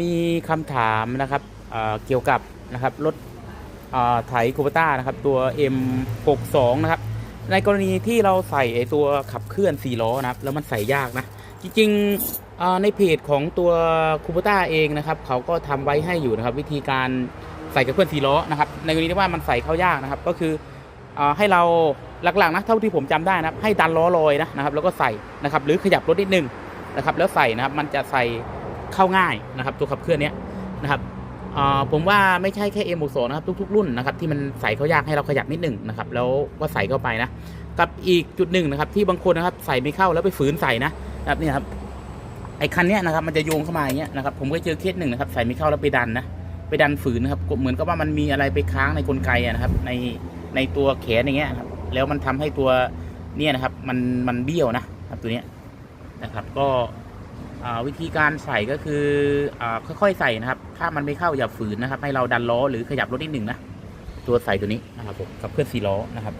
มีคำถามนะครับอ่าเกี่ยวกับนะครับรถไถคูปต้านะครับตัว M62 นะครับในกรณีที่เราใส่ไอตัวขับเคลื่อน4ล้อนะครับแล้วมันใส่ยากนะ จริงๆในเพจของตัวคูปต้าเองนะครับเขาก็ทำไว้ให้อยู่นะครับ วิธีการใส่กับเคลื่อน4ล้อนะครับในกรณีที่ว่ามันใส่เข้ายากนะครับ ก็คืออให้เราหลักๆนะเท่าที่ผมจำได้นะครับ ให้ดันล้อลอยนะนะครับ แล้วก็ใส่นะครับ หรือขยับรถนิดนึงนะครับ แล้วใส่นะครับมันจะใส่ เข้าง่ายนะครับ ตัวขับเคลื่อนเนี้ยนะครับผมว่าไม่ใช่แค่ M62 นะครับทุกๆรุ่นนะครับที่มันใส่เข้ายากให้เราขยับนิดหนึ่งนะครับแล้วก็ใส่เข้าไปนะ กับอีกจุดหนึ่งนะครับ ที่บางคนนะครับใส่ไม่เข้าแล้วไปฝืนใส่นะนะครับนี่ครับไอ้คันเนี้ยนะครับมันจะโยงเข้ามาอย่างเงี้ยนะครับผมก็เจอเคสหนึ่งนะครับใส่ไม่เข้าแล้วไปดันนะไปดันฝืนนะครับเหมือนกับว่ามันมีอะไรไปค้างในกลไกอะนะครับในในตัวแขนอย่างเงี้ยครับแล้วมันทำให้ตัวเนี่ยนะครับมันมันเบี้ยวนะครับตัวเนี้ยนะครับก็ วิธีการใส่ก็คืออค่อยๆใส่นะครับ ถ้ามันไม่เข้าอย่าฝืนนะครับ ให้เราดันล้อหรือขยับรถนิดหนึ่งนะ ตัวใส่ตัวนี้นะครับผมกับเพื่อนสี่ล้อนะครับ